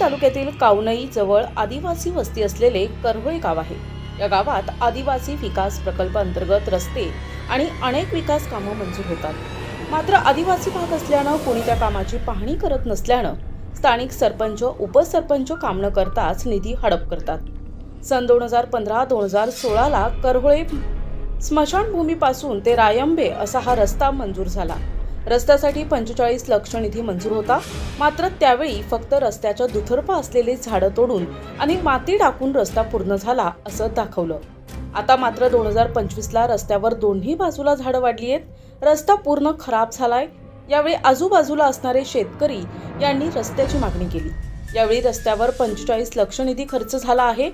तालुक्यातील कावनई जवळ आदिवासी वस्ती असलेले करहोळे गाव आहे. या गावात आदिवासी विकास प्रकल्प अंतर्गत रस्ते आणि अनेक विकास कामं मंजूर होतात. मात्र आदिवासी भाग असल्यानं कोणी त्या कामाची पाहणी करत नसल्यानं स्थानिक सरपंच उपसरपंच काम न करताच निधी हडप करतात. सन दोन हजार पंधरा दोन हजार सोळाला करहोळे स्मशानभूमीपासून ते रायंबे असा हा रस्ता मंजूर झाला. रस्त्यासाठी पंचेचाळीस लक्ष निधी मंजूर होता. मात्र त्यावेळी फक्त रस्त्याच्या दुतर्फा असलेली झाडं तोडून आणि माती टाकून रस्ता पूर्ण झाला असं दाखवलं. आता मात्र दोन हजार पंचवीसला रस्त्यावर दोन्ही बाजूला झाडं वाढली आहेत. रस्ता पूर्ण खराब झालाय. यावेळी आजूबाजूला असणारे शेतकरी यांनी रस्त्याची मागणी केली. यावेळी रस्त्यावर पंचेचाळीस लक्ष निधी खर्च झाला आहे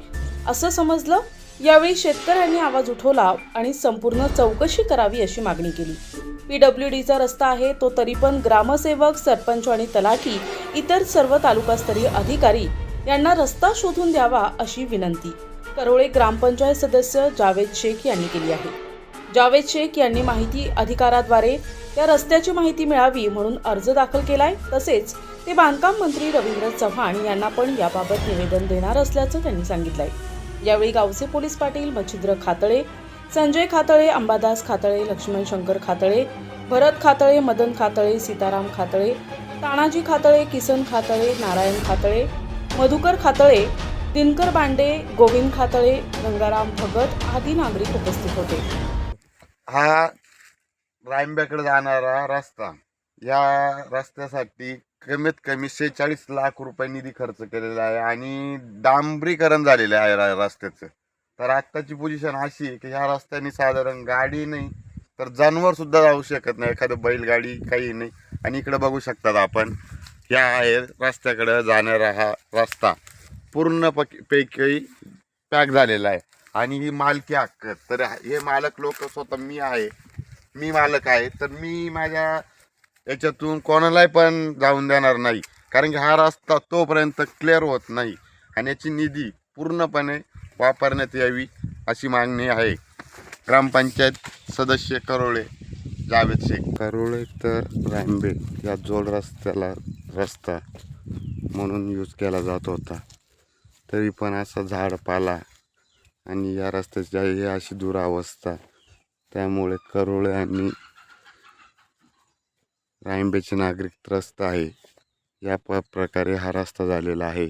असं समजलं. यावेळी शेतकऱ्यांनी आवाज उठवला आणि संपूर्ण चौकशी करावी अशी मागणी केली. पीडब्ल्यू डीचा रस्ता आहे तो तरी पण ग्रामसेवक सरपंच आणि तलाठी इतर सर्व तालुकास्तरीय अधिकारी यांना रस्ता शोधून द्यावा अशी विनंती. करोळे ग्रामपंचायत सदस्य जावेद शेख यांनी केली आहे. जावेद शेख यांनी माहिती अधिकाराद्वारे या रस्त्याची माहिती मिळावी म्हणून अर्ज दाखल केलाय तसेच ते बांधकाम मंत्री रवींद्र चव्हाण यांना पण याबाबत निवेदन देणार असल्याचं त्यांनी सांगितलंय. यावेळी गावचे पोलीस पाटील मच्छिद्र खातळे संजय खातळे अंबादास खातळे लक्ष्मण शंकर खातळे भरत खातळे मदन खातळे सीताराम खातळे तानाजी खातळे किसन खातळे नारायण खातळे मधुकर खातळे दिनकर बांडे गोविंद खातळे गंगाराम भगत आदी नागरिक उपस्थित होते. हा रायंब्याकडे जाणारा रस्ता या रस्त्यासाठी कमीत कमी शेहेचाळीस लाख रुपये निधी खर्च केलेला आहे आणि डांबरीकरण झालेलं आहे रा- रस्त्याचं. तर आत्ताची पोझिशन अशी आहे की ह्या रस्त्याने साधारण गाडी नाही तर जनावर सुद्धा जाऊ शकत नाही. एखादं बैलगाडी काही नाही. आणि इकडं बघू शकतात आपण ह्या आहे रस्त्याकडं जाणारा हा रस्ता. पूर्ण पक पैकी पॅक झालेला आहे. आणि ही मालकी हक्क. तर हे मालक लोक स्वतः मी आहे. मी मालक आहे. तर मी माझ्या याच्यातून कोणालाही पण जाऊन देणार नाही. कारण की हा रस्ता तोपर्यंत क्लिअर होत नाही. आणि याची निधी पूर्णपणे वापरण्यात यावी अशी मागणी आहे. ग्रामपंचायत सदस्य करोळे जावेद शेख. करोळे तर रांबे या जोड रस्त्याला रस्ता म्हणून यूज केला जात होता. तरी पण असा झाडपाला आणि या रस्त्याची अशी दुरावस्था. त्यामुळे करोळे आणि रायंबेचे नागरिक त्रस्त आहे. या प प्रकारे हा रस्ता झालेला आहे.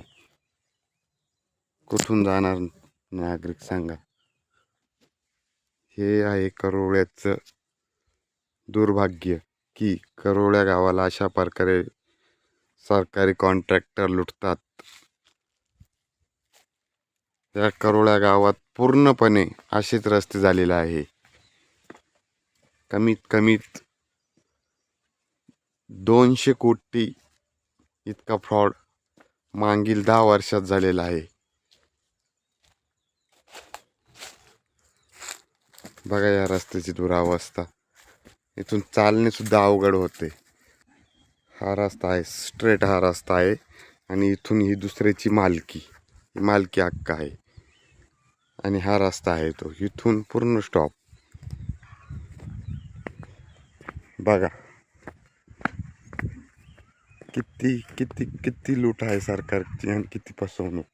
कुठून जाणार नागरिक सांगा. हे आहे करोळ्याचं दुर्भाग्य की करोळ्या गावाला अशा प्रकारे सरकारी कॉन्ट्रॅक्टर लुटतात. या करोळ्या गावात पूर्णपणे असेच रस्ते झालेले आहे. कमीत कमीत दोनशे कोटी इतका फ्रॉड मागील दहा वर्षात झालेला आहे. बघा या रस्त्याची दुरावस्था. इथून चालणे सुद्धा अवघड होते. हा रस्ता आहे स्ट्रेट हा रस्ता आहे आणि इथून ही दुसऱ्याची मालकी. ही मालकी हक्क आहे. आणि हा रस्ता आहे तो. इथून पूर्ण स्टॉप बघा. किती किती किती लूट आहे सरकारची आणि किती फसवणूक.